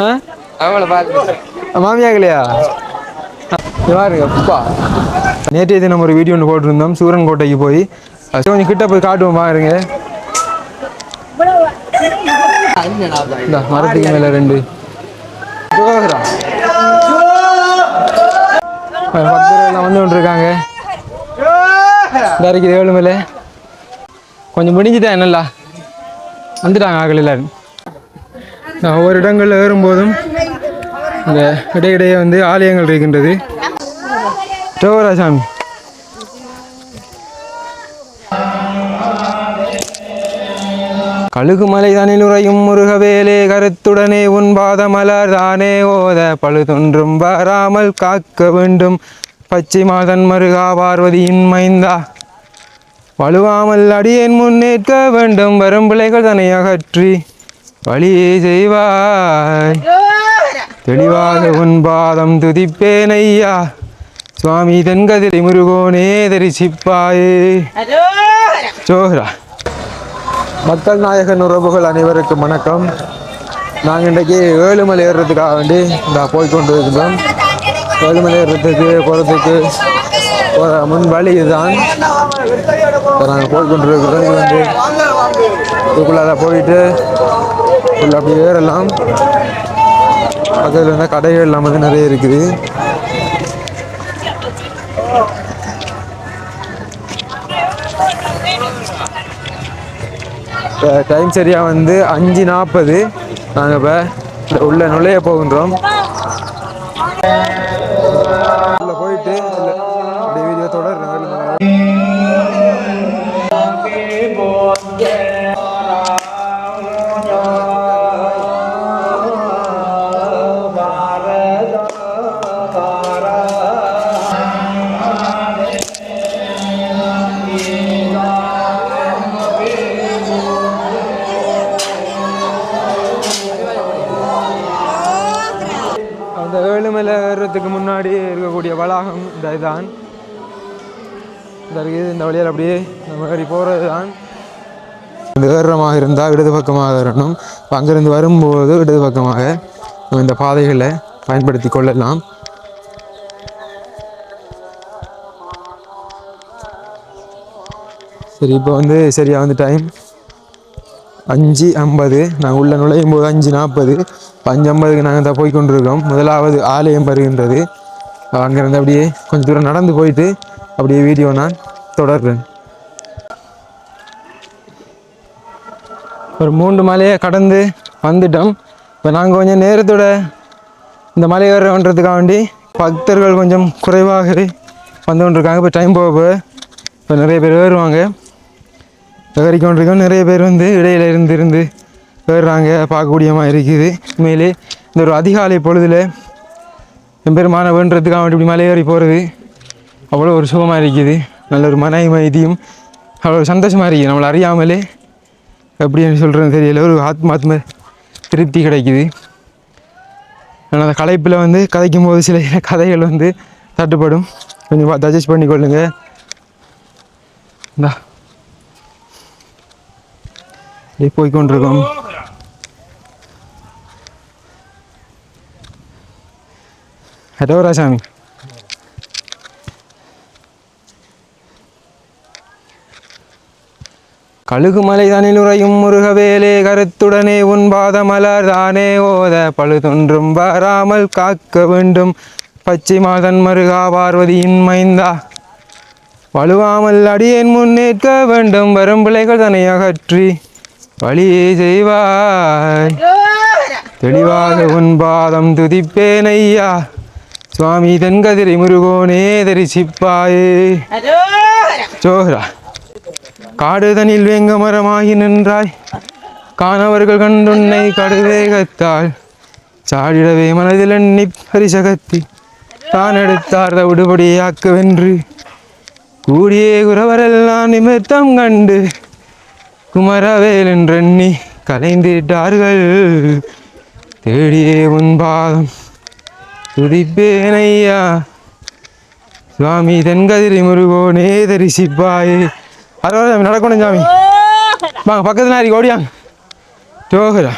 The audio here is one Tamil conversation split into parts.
ஆ? அவங்கள பார்த்து மாமியாகலையா பாருங்க அப்பா. நேற்றைய தினம் ஒரு வீடியோ ஒன்று போட்டிருந்தோம் சூரன் கோட்டைக்கு போய். அது கொஞ்சம் கிட்ட போய் காட்டுவோம் பாருங்க. மரத்துக்கு மேல ரெண்டு. பக்தர்கள் எல்லாம் வந்து கொண்டிருக்காங்க. இந்த இருக்குது ஏழு மேலே. கொஞ்சம் முடிஞ்சுட்டா என்னல்லா? வந்துட்டாங்க ஆகல எல்லாரும். நான் ஒவ்வொரு இடங்களில் ஏறும்போதும் இந்த இடையிடையே வந்து ஆலயங்கள் இருக்கின்றது. டோரா சாமி கழுகுமலை தனில் உறையும் முருகவேலே கருத்துடனே உன் பாதமலர் தானே ஓத பழுதொன்றும் வராமல் காக்க வேண்டும். பச்சை மாதன் மருகா பார்வதியின் மைந்தா. வலுவாமல் அடியேன் முன்னேற்க வேண்டும். வரும் பிள்ளைகள் தன்னை அகற்றி வழியே செய்வாய். தெளிவாக உன் பாதம் துதிப்பேன் ஐயா. சுவாமி தென்கதிரை முருகோனே தரிசிப்பாயே. சோஹரா மக்கள் நாயகன் உறவுகள் அனைவருக்கும் வணக்கம். நாங்கள் இன்றைக்கி ஏழுமலை ஏறுறதுக்காக வேண்டி இந்த போய் கொண்டு இருக்கிறோம் ஏழுமலை ஏறுறதுக்கு போகிறதுக்கு போகிற முன் வழி இதுதான் நாங்கள் போய் கொண்டு இது வந்து இதுக்குள்ளார போயிட்டு உள்ள அப்படி ஏறலாம். பக்கத்தில் வந்து கடைகள் எல்லாம் வந்து நிறைய இருக்குது. டைம் சரியாக வந்து அஞ்சு நாற்பது நாங்கள் இப்போ உள்ளே நுழைய போகின்றோம். இந்த வழியில் வழியால் அப்படியே நம்ம மாதிரி போகிறது தான் இந்த இருந்தால் இடது பக்கமாக வரணும். இப்போ அங்கேருந்து வரும்போது இடது பக்கமாக நம்ம இந்த பாதைகளை பயன்படுத்தி கொள்ளலாம். சரி இப்போ வந்து சரியா வந்து டைம் அஞ்சு ஐம்பது. நாங்கள் உள்ள நுழையும் போது அஞ்சு நாற்பது. இப்போ அஞ்சு ஐம்பதுக்கு நாங்கள் தான் போய் கொண்டிருக்கோம் முதலாவது ஆலயம் வருகின்றது. அங்கேருந்து அப்படியே கொஞ்சம் தூரம் நடந்து போயிட்டு அப்படியே வீடியோ நான் தொடர்றேன் ஒரு மூன்று மலையை கடந்து வந்துட்டோம். இப்போ நாங்கள் கொஞ்சம் நேரத்தோட இந்த மலை ஏறன்றதுக்காக வேண்டி பக்தர்கள் கொஞ்சம் குறைவாகவே வந்து கொண்டிருக்காங்க. இப்போ டைம் போக போக இப்போ நிறைய பேர் ஏறுவாங்க. ஏறிக்கொண்டிருக்கோம் நிறைய பேர் வந்து இடையில இருந்து இருந்து ஏறுறாங்க. பார்க்கக்கூடிய மாதிரி இருக்குது. உண்மையிலே இந்த ஒரு அதிகாலை பொழுதில் எம்பெருமான வேண்டுறதுக்காக வேண்டி இப்படி மலை ஏறி போகிறது அவ்வளோ ஒரு சுகமாக இருக்குது. நல்ல ஒரு மன அமைதியும் அவ்வளோ ஒரு சந்தோஷமாக இருக்குது நம்மளை அறியாமலே எப்படின்னு சொல்கிறது தெரியல. ஒரு ஆத்மாத்ம திருப்தி கிடைக்குது. ஆனால் அந்த களைப்பில் வந்து கதைக்கும் போது சில கதைகள் வந்து தட்டுப்படும். கொஞ்சம் பார்த்து அட்ஜஸ்ட் பண்ணிக்கொள்ளுங்க. இந்தா. அப்படியே போய்கொண்டிருக்கோம் ஹலோ ராசாமி கழுகுமலை தனில் உறையும் முருகவேலே கருத்துடனே உன் பாதமலர் தானே ஓத பழுதொன்றும் வராமல் காக்க வேண்டும். பச்சை மாதன் மருகா பார்வதியின் மைந்தா. வலுவாமல் அடியேன் முன்னேற்க வேண்டும் வரும் பிள்ளைகள் தன்னை அகற்றி வழியே செய்வாய். தெளிவாக உன் பாதம் துதிப்பேன் ஐயா. சுவாமி தென்கதிரை முருகோனே தரிசிப்பாயே. சோஹரா காடுதனில் வேங்க மரமாகி நின்றாய். காணவர்கள் கண்டுன்னை கடுவேகத்தால் சாடிடவே மனதில் எண்ணி பரிசகத்தி. தான் எடுத்தார் விடுபடியாக்கவென்று கூடியே குறவரெல்லாம் நிமித்தம் கண்டு குமரவேல் என்றெண்ணி கலைந்திட்டார்கள். தேடியே உன் பாதம் துதிப்பேனையா. சுவாமி தென்கதிரி முருகோனே தரிசிப்பாயே. அதோட சாமி நடக்கணும் சாமி. வாங்க பக்கத்து நாரி ஓடியாங்க. ஜோகரா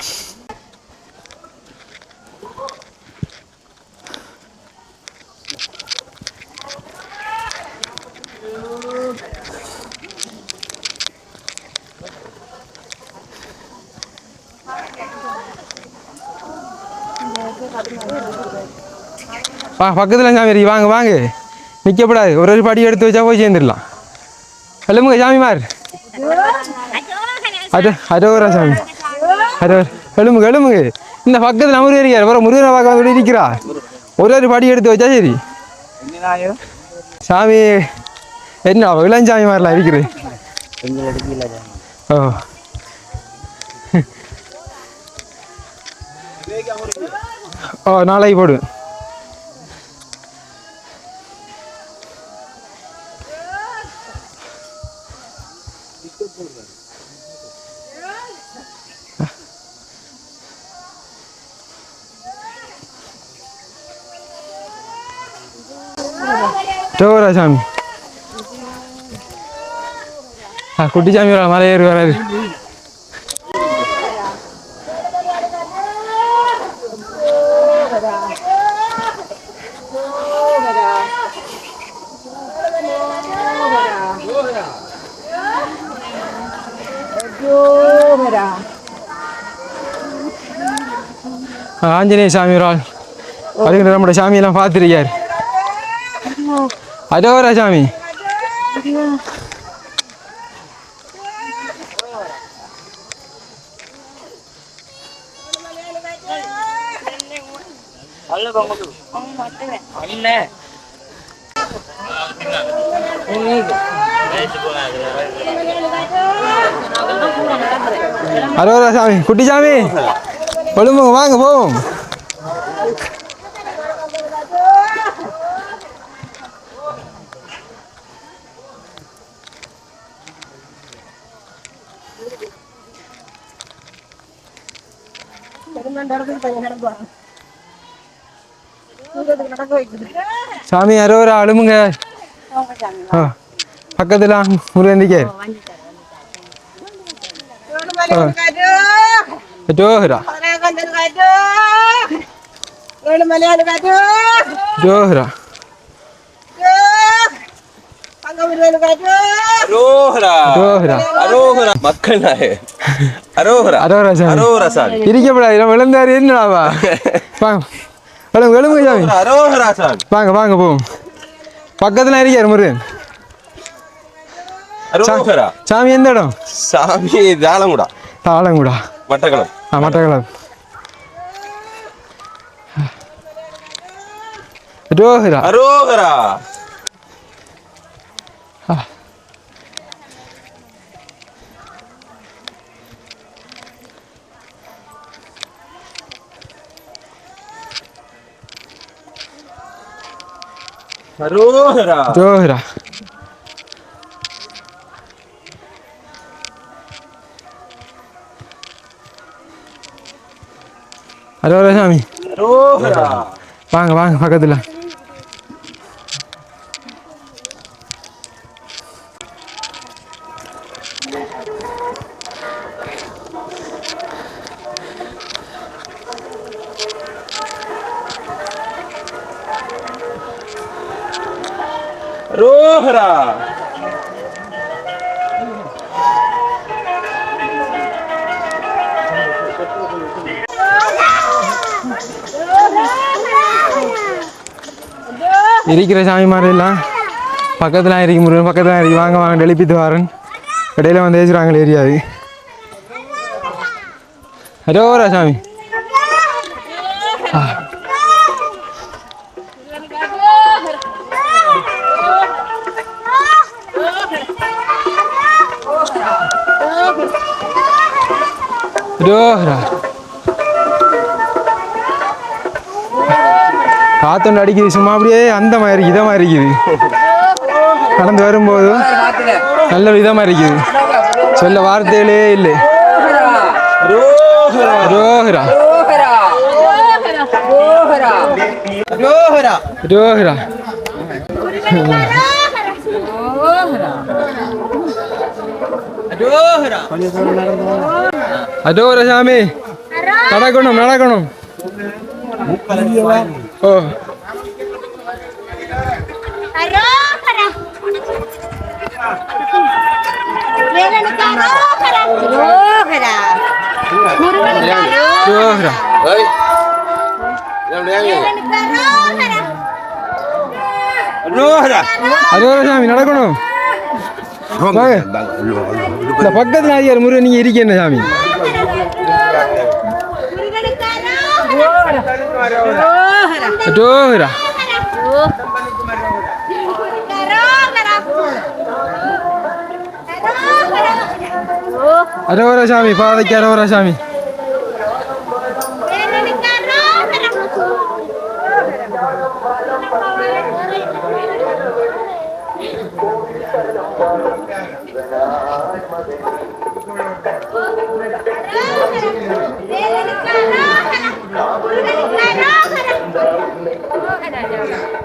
வாங்க பக்கத்தில் சாமி வாங்க வாங்க. நிற்கப்படாது ஒரு ஒரு படி எடுத்து வச்சா போய் சேர்ந்துடலாம். சொல்லுங்க சாமிமார் அட அரோரா சாமி அரோர் எழுமுங்க எழுமுங்க இந்த பக்கத்தில் முருகர் இருக்கார் அப்புறம் முருகனை பார்க்க வந்து இருக்கிறா ஒரு ஒரு படி எடுத்து வச்சா சரி சாமி என்ன இளஞ்சாமி மாதிரிலாம் இருக்குது ஓ ஓ நாளைக்கு போடு டோரா சாமி ஆ குட்டி சாமி வரா மலை ஏறி வராரு ஆஞ்சநேய சாமி ஒரு ஆள் அதுக்கு நம்மளோட சாமியெல்லாம் பார்த்துருக்கார் அதோரா சாமி அரோரா சாமி குட்டி சாமி கொழும்புங்க வாங்க போவோம் சாமி அரோரா அழுமுங்க ஆ பக்கத்தில் முருகந்திக்கார் ஜோஹரா ஜோஹரா அரோகரா மக்கள் நாயே அரோகரா அரோரா சாமி. அரோகரா சாமி. இருக்கப்படாது நம்ம விழுந்தாரு என்னடாவா வாங்க. எழுங்க எழுமுங்க சாமி. அரோகரா சாமி. வாங்க வாங்க போவோம். பக்கத்தில் இருக்கார் முருகன் அரோகரா சாமி எந்த இடம்? சாமி தாளங்குடா. தாளங்குடா. மட்டக்களம். ஆ மட்டக்களம். ரோஹரா அரோகரா அரோகரா ரோஹரா அரோரா சாமி அரோகரா வாங்க வாங்க பக்கத்தில் இருக்கிற சாமி மாதிரி எல்லாம் பக்கத்தில் இருக்கு முருகன் பக்கத்தில் இருக்கு வாங்க வாங்க எழுப்பிட்டு வரேன் இடையில வந்து ஏசுறாங்களே ஏரியாது அரோரா சாமி ரோஹரா காத்தொண்டு அடிக்குது சும்மா அப்படியே அந்த மாதிரி இதமாக இருக்குது. நடந்து வரும்போது நல்ல இதமாக இருக்குது. சொல்ல வார்த்தைகளே இல்லை. ரோஹரா. அரோகரா ரோஹரா. அதோர சாமி. நடக்கணும் நடக்கணும். ஓ அரோகரா வேலனுக்கு அரோகரா அரோகரா முருகனுக்கு அரோகரா ஜோஹரா வேலனுக்கு அரோகரா ரோஹரா அதோர சாமி நடக்கணும் வாங்க. இந்த பக்கத்துல ஐயர் முருகன் நீங்க இருக்கீங்க சாமி அரோகரா அரோகரா ஜோஹரா அதோர சாமி பாதைக்கு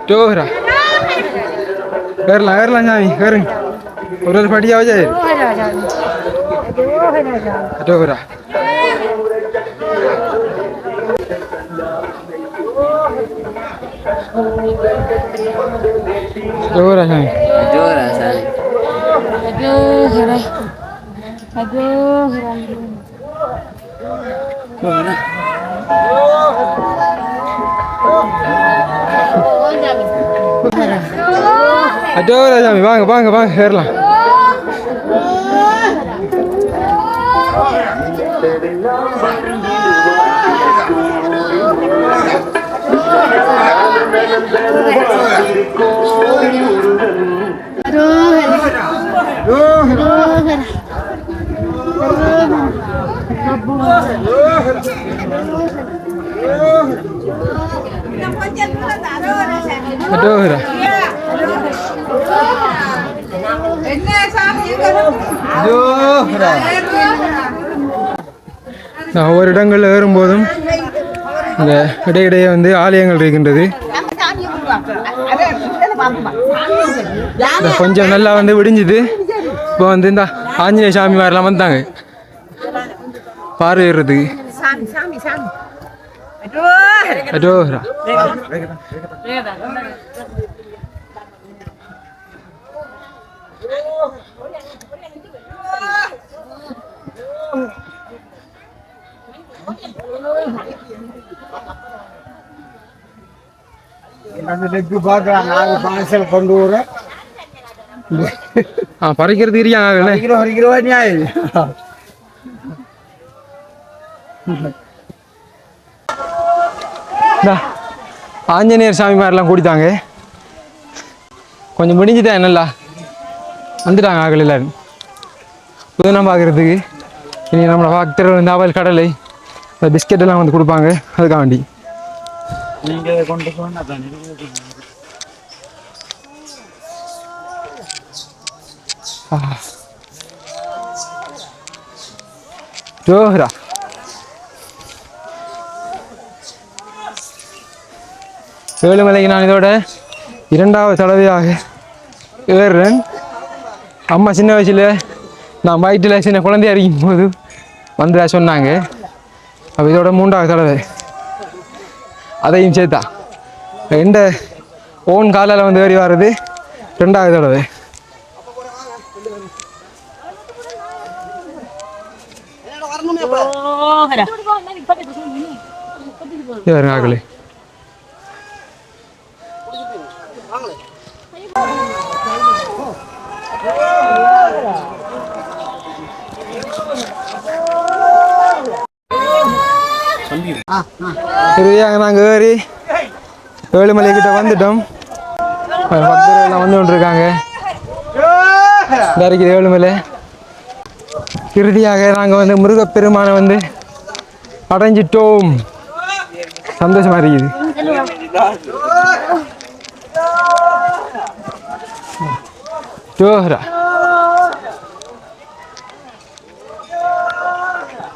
அதோர சாமி ஜோஹரா ஏறலாம் ஏறலாம் சாமி ஏறுங்க ஒரு ஒரு படியா வச்சா ஜோஹரா ஜோஹரா சாமி ஜோரா சாமி ஜோஹரா சாமி வாங்க வாங்க வாங்க ஏறலாம் ஜோஹரா நான் ஒவ்வொரு இடங்களில் ஏறும்போதும் இந்த இடையிடையே வந்து ஆலயங்கள் இருக்கின்றது கொஞ்சம் நல்லா வந்து விடிஞ்சுது இப்போ வந்து இந்த ஆஞ்சநேய சாமி மாதிரிலாம் வந்தாங்க பார்வையிடுறதுக்கு அடோஹரா டெக்கு பார்க்கலாம் நாங்கள் பார்சல் கொண்டு வரோம் ஆ பறிக்கிறது இருக்காங்க கிலோ ஒரு கிலோ நியாயம் இந்தா, ஆஞ்சநேயர் சாமி மாதிரிலாம் கூடித்தாங்க. கொஞ்சம் முடிஞ்சுதான் என்னல்லா வந்துட்டாங்க ஆகல எல்லாரும். புதுனம் பார்க்குறதுக்கு இனி நம்மளை பக்தர்கள் வந்து அவல் கடலை இந்த பிஸ்கெட் எல்லாம் வந்து கொடுப்பாங்க அதுக்காக வேண்டி நீங்கள் கொண்டு போனால். ஜோஹரா. ஏழுமலைக்கு நான் இதோட இரண்டாவது தடவையாக ஏறுறேன். அம்மா சின்ன வயசில் நான் வயிற்றில் சின்ன குழந்தையா இருக்கும் போது வந்ததா சொன்னாங்க. அப்போ இதோட மூன்றாவது தடவை. அதையும் சேர்த்தா. எந்த ஓன் காலால் வந்து ஏறி வர்றது? ரெண்டாவது தடவை. யாருங்க இறுதியாக நாங்கள் ஏறி ஏழுமலை கிட்ட வந்துட்டோம். பக்தர்கள் எல்லாம் வந்து கொண்டிருக்காங்க. இந்த இருக்குது ஏழுமலை இறுதியாக நாங்கள் வந்து முருகப்பெருமானை வந்து அடைஞ்சிட்டோம். சந்தோஷமா இருக்குது. ஜோஹரா.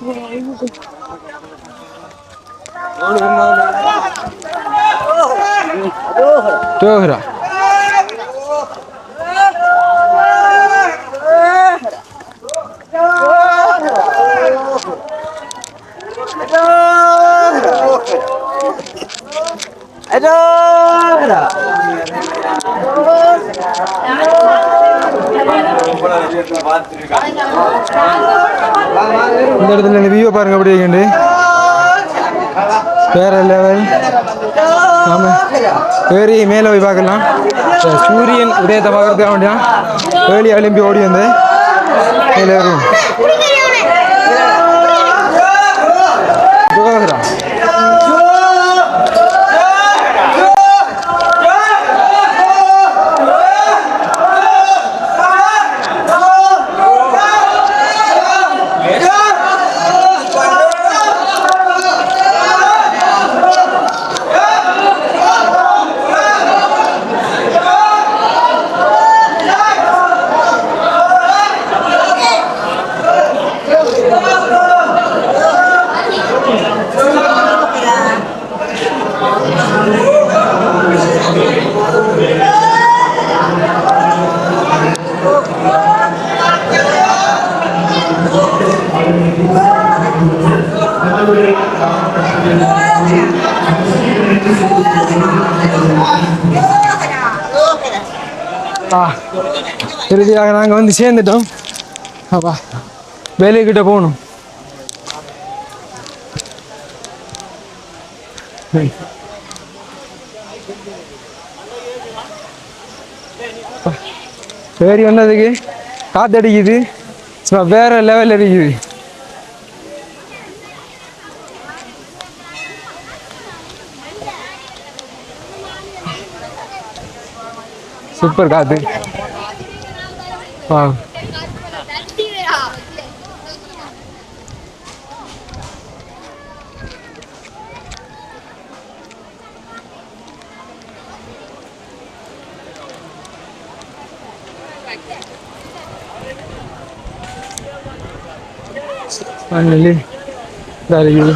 you. டோஹரா இந்த இடத்துல வியூ பாருங்க அப்படியே வேற லெவல் ஆமா. ஏறி மேலே போய் பார்க்கலாம். சூரியன் உதயத்தை பார்க்கறதுக்காக வேண்டியா ஏழி எழும்பி ஓடி வந்து மேலே ஏறுவோம் ஜோஹரா. ஆ இறுதியாக நாங்கள் வந்து சேர்ந்துட்டோம். அப்பா வேலைக்கிட்ட போகணும். வேறி அப்பா, ஏறி வந்ததுக்கு காத்தடிக்குது. சும்மா வேற லெவல் அடிக்குது. சூப்பர் காத்து. வா ஃபைனலி இருக்குது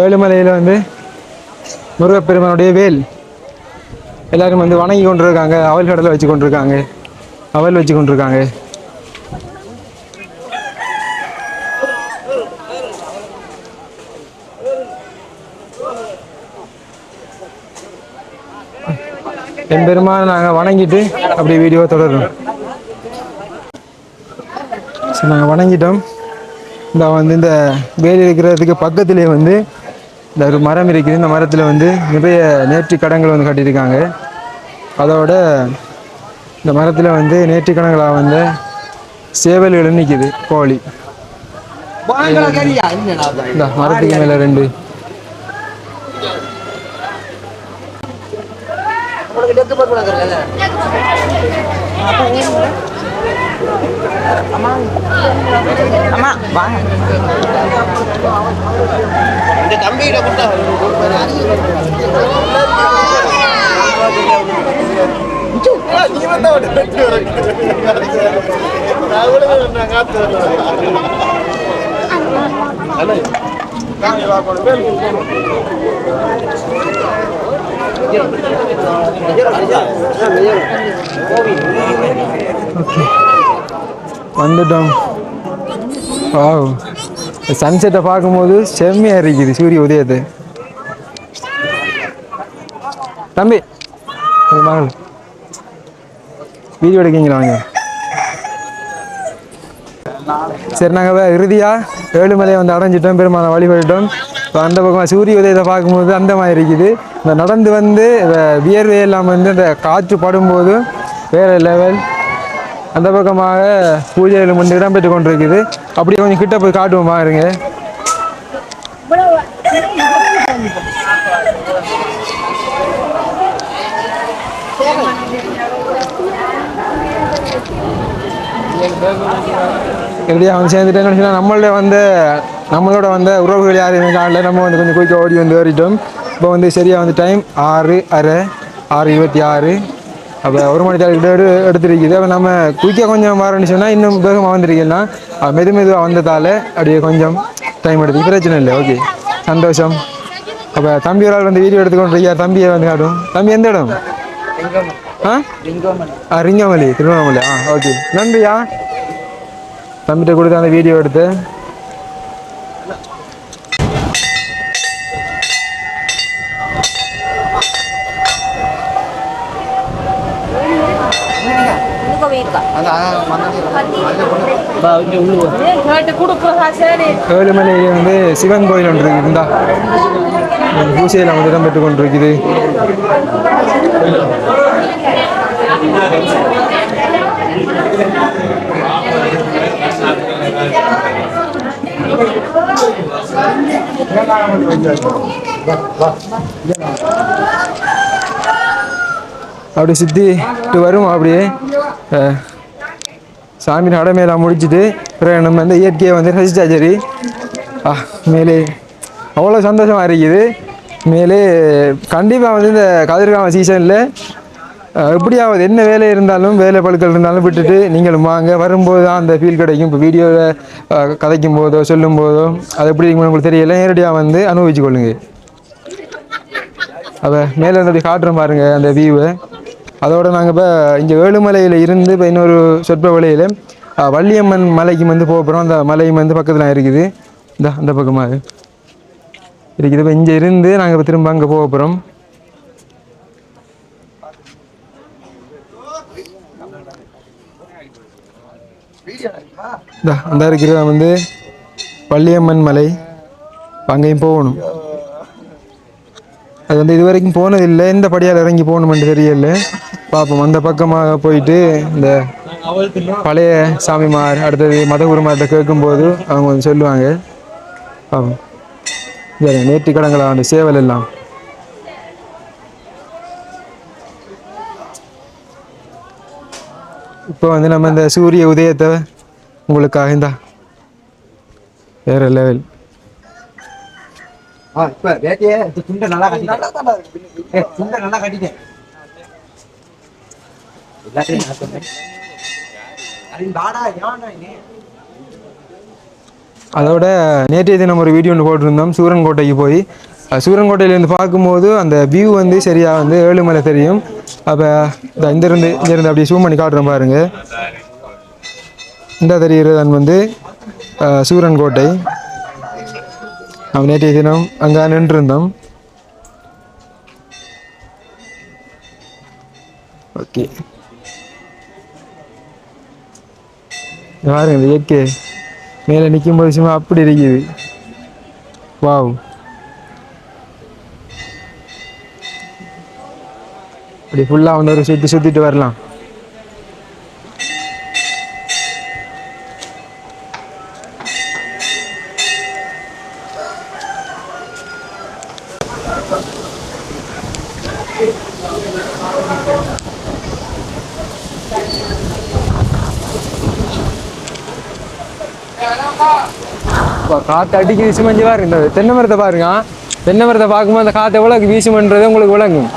ஏழுமலையில் வந்து முருகப்பெருமானுடைய வேல். எல்லாரும் வந்து வணங்கி கொண்டிருக்காங்க அவல் கடலை வச்சு கொண்டிருக்காங்க. அவல் வச்சு கொண்டிருக்காங்க என் பெருமான் நாங்கள் வணங்கிட்டு அப்படியே வீடியோ தொடரும் சரி நாங்கள் வணங்கிட்டோம். இந்த வந்து இந்த வேலி இருக்கிறதுக்கு பக்கத்திலே வந்து இந்த ஒரு மரம் இருக்குது. இந்த மரத்தில் வந்து நிறைய நேர்த்தி கடங்கள் வந்து கட்டியிருக்காங்க. அதோட இந்த மரத்தில் வந்து நேர்த்தி கடங்களாக வந்து சேவல்கள் நிற்கிது கோழி. இந்த மரத்துக்கு மேலே ரெண்டு. அம்மா கொடுத்தா வந்துட்டோம் வாவ் சன்செட்டை பார்க்கும்போது செம்மையாக இருக்குது சூரிய உதயத்தை தம்பி மகள் வீடியோ எடுக்கீங்களா வாங்க. சரி நாங்கள் இறுதியாக ஏழுமலையை வந்து அடைஞ்சிட்டோம் பெருமாளை வழிபட்டுட்டோம். இப்போ அந்த பக்கம் சூரிய உதயத்தை பார்க்கும்போது அந்த மாதிரி இருக்குது. இந்த நடந்து வந்து வியர்வை எல்லாம் வந்து இந்த காற்று படும்போது வேறு லெவல் அந்த பக்கமாக பூஜைகள் முன்பு இடம்பெற்று கொண்டிருக்குது. அப்படியே கொஞ்சம் கிட்ட போய் காட்டுவோம் இருங்க எப்படியா அவன் சேர்ந்துட்டேன்னு சொன்னால் நம்மளோட வந்து நம்மளோட வந்த உறவுகள் யார் காணல நம்ம வந்து கொஞ்சம் குயிக்காக ஓடி வந்து ஏறிட்டோம். இப்போ வந்து சரியாக வந்து டைம் ஆறு அரை ஆறு இருபத்தி ஆறு. அப்போ ஒரு மணி நேரம் எடுத்துருக்குது. அப்போ நம்ம குயிக்காக கொஞ்சம் வரணும்னு சொன்னால் இன்னும் வேகமாக வந்திருக்கலாம். மெது மெதுவாக வந்ததால் அப்படியே கொஞ்சம் டைம் எடுத்து பிரச்சனை இல்லை. ஓகே சந்தோஷம். அப்போ தம்பி ஒரு ஆள் வந்து வீடியோ எடுத்துக்கொண்டு தம்பியை வந்து காட்டும். தம்பி எந்த இடம்? ஆ? ஆ ரிங்கமலி திருவண்ணாமலை. ஆ ஓகே நன்றியா? தம்பிட்ட கொடுத்த அந்த வீடியோ எடுத்து. ஏழுமலையில் வந்து சிவன் கோயில் ஒன்று இருந்தா பூசையில் வந்து இடம்பெற்று கொண்டிருக்குது. அப்படி சித்திட்டு வரும் அப்படியே. சாமி நடமையெல்லாம் முடிச்சுட்டு பிறகு நம்ம வந்து இயற்கையை வந்து ரசிச்சா சரி. ஆ மேலே அவ்வளோ சந்தோஷமாக இருக்குது. மேலே கண்டிப்பாக வந்து இந்த கதிர்காம சீசனில் எப்படியாவது என்ன வேலை இருந்தாலும் வேலை பழுக்கள் இருந்தாலும் விட்டுட்டு நீங்களும் வாங்க. வரும்போது தான் அந்த ஃபீல் கிடைக்கும். இப்போ வீடியோவில் கதைக்கும் போதோ சொல்லும் போதோ அது எப்படி உங்களுக்கு தெரியல. நேரடியாக வந்து அனுபவிச்சு கொள்ளுங்க. அப்போ மேலே இருந்து அப்படி காட்டுறோம் பாருங்கள் அந்த வியூவை அதோடு நாங்கள் இப்போ இங்கே வேலுமலையில் இருந்து இப்போ இன்னொரு சொற்ப வழியில் வள்ளியம்மன் மலைக்கு வந்து போக போகிறோம் அந்த மலையும் வந்து பக்கத்தில் இருக்குது. இந்த அந்த பக்கமாக இருக்குது. இப்போ இங்கே இருந்து நாங்கள் இப்போ திரும்ப அங்கே போக போகிறோம் இந்த அந்த இருக்கிற வந்து பள்ளியம்மன் மலை அங்கேயும் போகணும். அது வந்து இது வரைக்கும் போனதில்லை. இந்த படியால் இறங்கி போகணுமென்று தெரியல. பார்ப்போம் அந்த பக்கமாக போயிட்டு இந்த பழைய சாமிமார் அடுத்தது மதகுருமார்கிட்ட கேட்கும்போது அவங்க வந்து சொல்லுவாங்க. பார்ப்போம் சரி நேற்று கடங்களா அந்த சேவல் எல்லாம். இப்போ வந்து நம்ம இந்த சூரிய உதயத்தை உங்களுக்காக இந்தா வேற லெவல் அதோட நேற்றைய தினம் ஒரு வீடியோ ஒன்று போட்டிருந்தோம் சூரன்கோட்டைக்கு போய். சூரன்கோட்டையிலேருந்து பார்க்கும்போது அந்த வியூ வந்து சரியாக வந்து ஏழுமலை தெரியும். அப்போ இந்த இருந்து இங்கேருந்து அப்படியே zoom பண்ணி காட்டுறேன் பாருங்க. இந்த தெரிகிறதன் வந்து சூரன் கோட்டை. நாம் நேற்றைய தினம் அங்கே நின்றிருந்தோம். ஓகே. பாருங்க இந்த இயற்கை மேலே நிற்கும் போது சும்மா அப்படி இருக்குது. வாவ் இப்படி ஃபுல்லாக வந்து ஒரு சுற்றி சுற்றிட்டு வரலாம். காற்று அடிக்க வீசுமஞ்சு பாருங்க. இந்த தென்னை மரத்தை பாருங்க தென்னை மரத்தை பார்க்கும்போது அந்த காற்று எவ்வளோ வீசுமன்றது உங்களுக்கு விளங்கும்.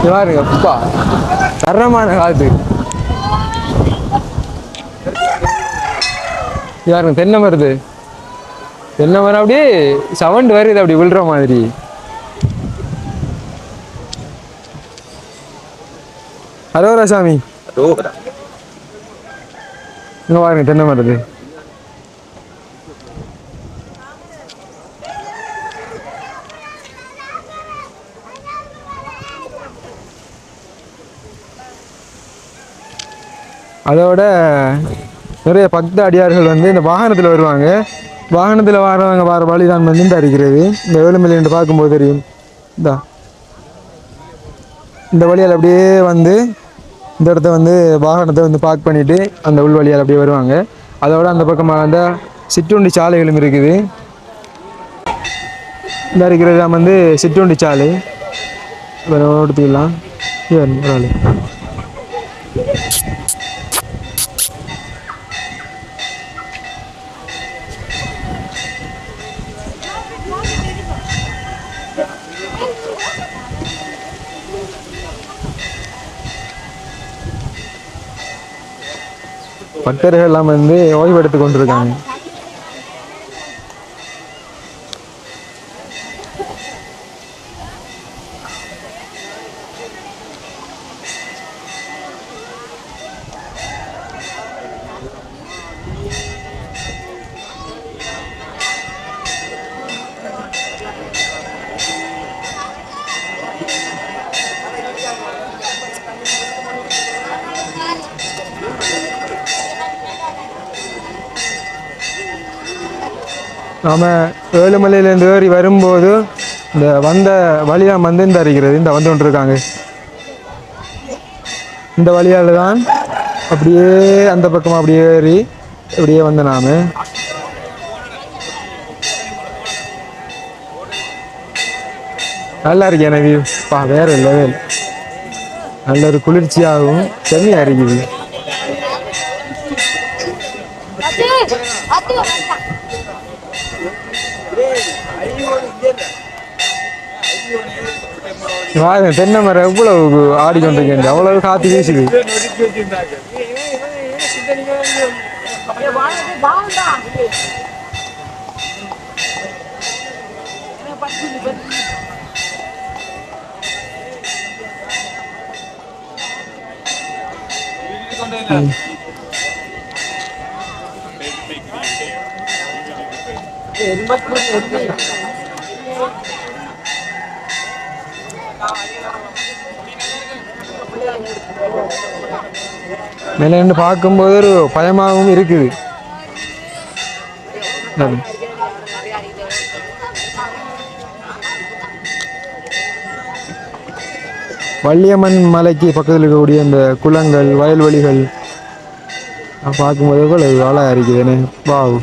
இது பாருங்க அப்பா. தரமான காற்று இது பாருங்க தென்னை மரத்து. தென்னை மரம் அப்படியே சவுண்ட் வருது அப்படி விழுற மாதிரி. ஹலோ சாமி ரோகரா இங்க பாருங்க தென்னை மரத்து. அதோட நிறைய பக்த அடியார்கள் வந்து இந்த வாகனத்தில் வருவாங்க. வாகனத்தில் வரவங்க வர வழி தான் வந்து இந்த இருக்கிறது இந்த வேலுமலை என்று பார்க்கும்போது தெரியும். இந்தா. இந்த வழியால் அப்படியே வந்து இந்த இடத்த வந்து வாகனத்தை வந்து பார்க் பண்ணிவிட்டு அந்த உள் வழியால் அப்படியே வருவாங்க. அதோட அந்த பக்கமாக அந்த சிற்றுண்டி சாலைகளும் இருக்குது. இந்த இருக்கிறது தான் வந்து சிற்றுண்டி சாலை. வேறு எடுத்துக்கலாம். பரவாயில்ல எல்லாம் வந்து ஓய்வெடுத்து கொண்டிருக்காங்க. நாம் ஏழுமலையிலேருந்து ஏறி வரும்போது இந்த வந்த வழியாக வந்து இந்த அறிகிறது இந்த வந்து கொண்டிருக்காங்க. இந்த வழியால் தான் அப்படியே அந்த பக்கம் அப்படியே ஏறி அப்படியே வந்த நாம் நல்லா இருக்கு எனக்கு பா வேற லெவல் நல்ல ஒரு குளிர்ச்சியாகவும் செம்மையாக இருக்குது. பாருங்க தென்னை மரம் எவ்வளவு ஆடிக்கொண்டிருக்கேன் அவ்வளவு காத்து வீசுது. மேலே நின்று பார்க்கும்போது ஒரு பயமாகவும் இருக்குது. வள்ளியம்மன் மலைக்கு பக்கத்தில் இருக்கக்கூடிய இந்த குளங்கள் வயல்வெளிகள் நான் பார்க்கும்போது கூட அழகாக இருக்குதுன்னு வாவ்.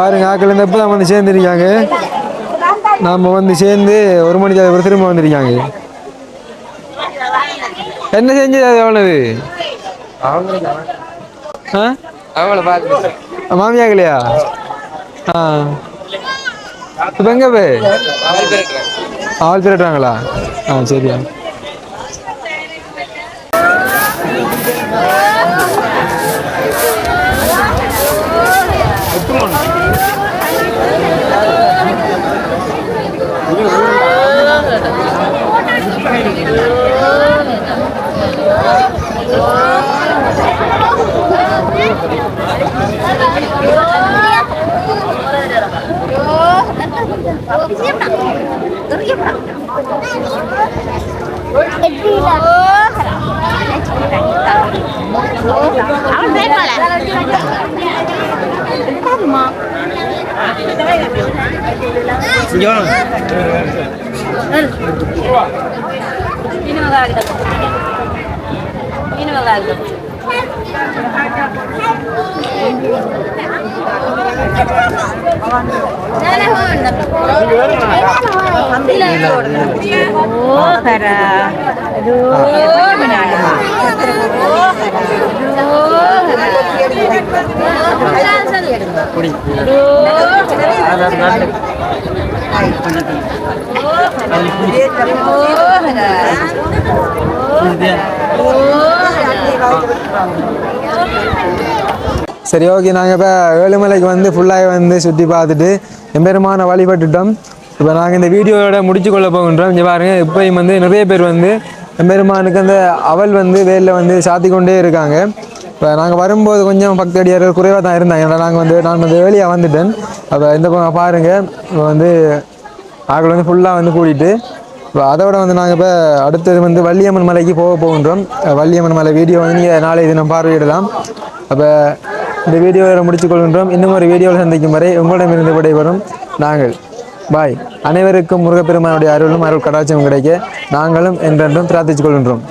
பாருங்க ஆக்கள் இந்த தான் வந்து சேர்ந்துருக்காங்க. நாம் வந்து சேர்ந்து ஒரு மணிக்கு அதுக்கப்புறம் திரும்ப வந்திருக்காங்க. என்ன செஞ்சது அது எவ்வளவு ஆ? அவங்கள பார்த்து மாமியாகலையா ஆ. இப்போ எங்கே போய்? ஆள் திரட்டுறாங்களா ஆ சரியா. சரி ஓகே. நாங்கள் இப்போ ஏழுமலைக்கு வந்து ஃபுல்லாக வந்து சுற்றி பார்த்துட்டு எம்பெருமான வழிபட்டுட்டோம். இப்போ நாங்கள் இந்த வீடியோவோட முடிச்சு கொள்ள போகின்றோம். இங்கே பாருங்கள் இப்போயும் வந்து நிறைய பேர் வந்து எம்பெருமானுக்கு அந்த அவல் வந்து வேலில் வந்து சாத்தி கொண்டே இருக்காங்க. இப்போ நாங்கள் வரும்போது கொஞ்சம் பக்தடியார்கள் குறைவாக தான் இருந்தாங்க. ஏன்னா நாங்கள் வந்து நான் வந்து வெளியே வந்துட்டேன். அப்போ இந்த பக்கம் பாருங்கள் இப்போ வந்து ஆக்கள் வந்து ஃபுல்லாக வந்து கூட்டிகிட்டு இப்போ அதோட வந்து நாங்கள் இப்போ அடுத்தது வந்து வள்ளியம்மன் மலைக்கு போக போகின்றோம். வள்ளியம்மன் மலை வீடியோ வந்து நீங்கள் நாளை தினம் பார்வையிடலாம். அப்போ இந்த வீடியோவை முடித்துக் கொள்கின்றோம். இன்னும் ஒரு வீடியோவில் சந்திக்கும் வரை உங்களிடமிருந்து விடைபெறும் நாங்கள். பாய். அனைவருக்கும் முருகப்பெருமானுடைய அருளும் அருள் கடாட்சியும் கிடைக்க நாங்களும் என்றென்றும் பிரார்த்தித்துக் கொள்கின்றோம்.